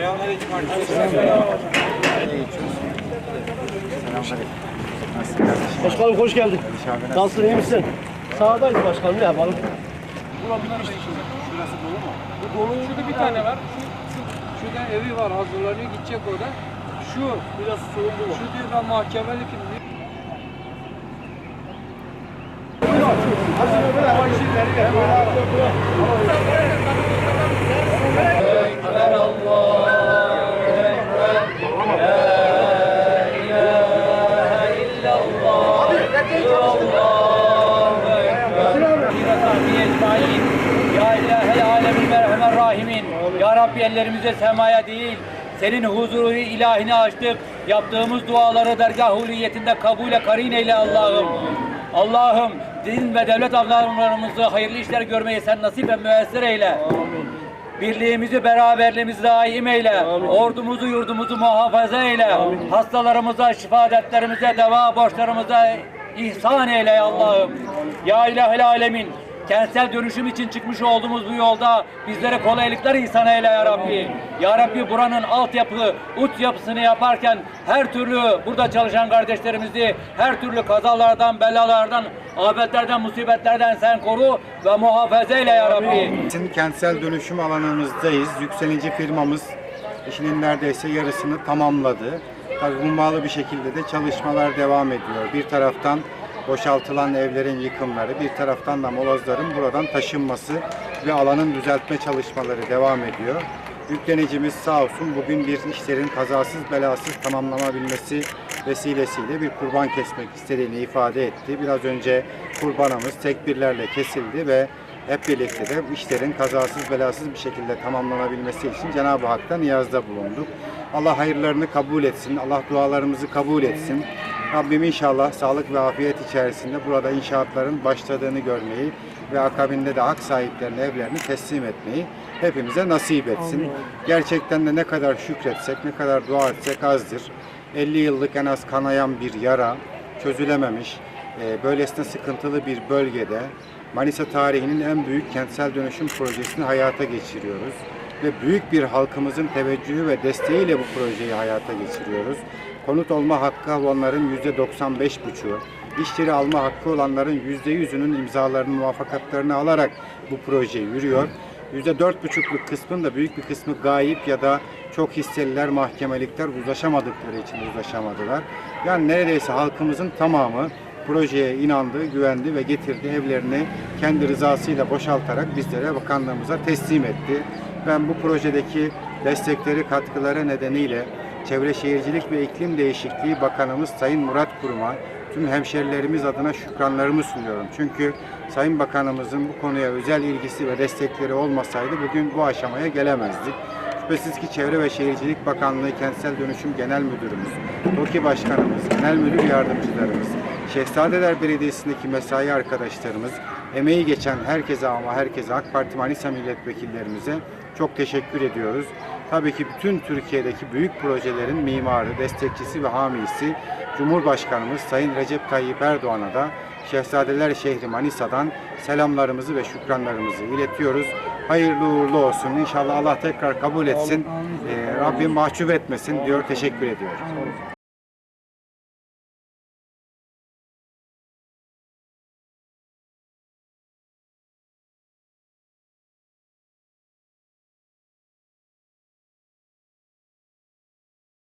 Selamünaleyküm arkadaşlar. Başkanım hoş geldin. Nasılsın iyi misin? Sağdayız başkanım ne yapalım? Bu dolu şurada bir tane var. Şu, şu, şurada evi var hazırlanıyor gidecek orada. Şu Biraz soğudu mu? şu diyor ben mahkemelik diyor. Ya Ya Rabbi ellerimize semaya değil, senin huzuru ilahine açtık. Yaptığımız duaları dergah huliyetinde kabule karin eyle Allah'ım. Allah'ım din ve devlet adamlarımızı hayırlı işler görmeyi sen nasip ve müessir eyle. Birliğimizi, beraberliğimizi daim eyle. Ordumuzu, yurdumuzu muhafaza eyle. Hastalarımıza, şifa dertlerimize, deva borçlarımıza ihsan eyle Allah'ım. Ya ilahel alemin. Kentsel dönüşüm için çıkmış olduğumuz bu yolda bizlere kolaylıklar ihsan eyle ya Rabbi. Ya Rabbi buranın altyapı, uç yapısını yaparken her türlü burada çalışan kardeşlerimizi her türlü kazalardan, belalardan, afetlerden, musibetlerden sen koru ve muhafaza eyle ya Rabbi. Bizim kentsel dönüşüm alanımızdayız. Yükselici firmamız işinin neredeyse yarısını tamamladı. Tabii hummalı bir şekilde de çalışmalar devam ediyor. Bir taraftan boşaltılan evlerin yıkımları, bir taraftan da molozların buradan taşınması ve alanın düzeltme çalışmaları devam ediyor. Yüklenicimiz sağ olsun bugün bir işlerin kazasız belasız tamamlanabilmesi vesilesiyle bir kurban kesmek istediğini ifade etti. Biraz önce kurbanımız tekbirlerle kesildi ve hep birlikte de işlerin kazasız belasız bir şekilde tamamlanabilmesi için Cenab-ı Hak'ta niyazda bulunduk. Allah hayırlarını kabul etsin, Allah dualarımızı kabul etsin. Rabbim inşallah sağlık ve afiyet içerisinde burada inşaatların başladığını görmeyi ve akabinde de hak sahiplerine evlerini teslim etmeyi hepimize nasip etsin. Gerçekten de ne kadar şükretsek, ne kadar dua etsek azdır. 50 yıllık en az kanayan bir yara, çözülememiş, e, böylesine sıkıntılı bir bölgede Manisa tarihinin en büyük kentsel dönüşüm projesini hayata geçiriyoruz. Ve büyük bir halkımızın teveccühü ve desteğiyle bu projeyi hayata geçiriyoruz. Konut olma hakkı olanların %95,5'u, iş yeri alma hakkı olanların %100'ünün imzalarını, muvaffakatlarını alarak bu proje yürüyor. %4,5'luk kısmın da büyük bir kısmı gayip ya da çok hisseliler, mahkemelikler uzlaşamadıkları için uzlaşamadılar. Yani neredeyse halkımızın tamamı projeye inandı, güvendi ve getirdi evlerini kendi rızasıyla boşaltarak bizlere bakanlığımıza teslim etti. Ben bu projedeki destekleri, katkıları nedeniyle Çevre Şehircilik ve İklim Değişikliği Bakanımız Sayın Murat Kurum'a tüm hemşerilerimiz adına şükranlarımı sunuyorum. Çünkü Sayın Bakanımızın bu konuya özel ilgisi ve destekleri olmasaydı bugün bu aşamaya gelemezdik. Şüphesiz ki Çevre ve Şehircilik Bakanlığı Kentsel Dönüşüm Genel Müdürümüz, TOKİ Başkanımız, Genel Müdür Yardımcılarımız, Şehzadeler Belediyesi'ndeki mesai arkadaşlarımız, emeği geçen herkese ama herkese AK Parti Manisa milletvekillerimize çok teşekkür ediyoruz. Tabii ki bütün Türkiye'deki büyük projelerin mimarı, destekçisi ve hamisi Cumhurbaşkanımız Sayın Recep Tayyip Erdoğan'a da Şehzadeler şehri Manisa'dan selamlarımızı ve şükranlarımızı iletiyoruz. Hayırlı uğurlu olsun. İnşallah Allah tekrar kabul etsin. Ee, Rabbim mahcup etmesin diyor. Teşekkür ediyorum.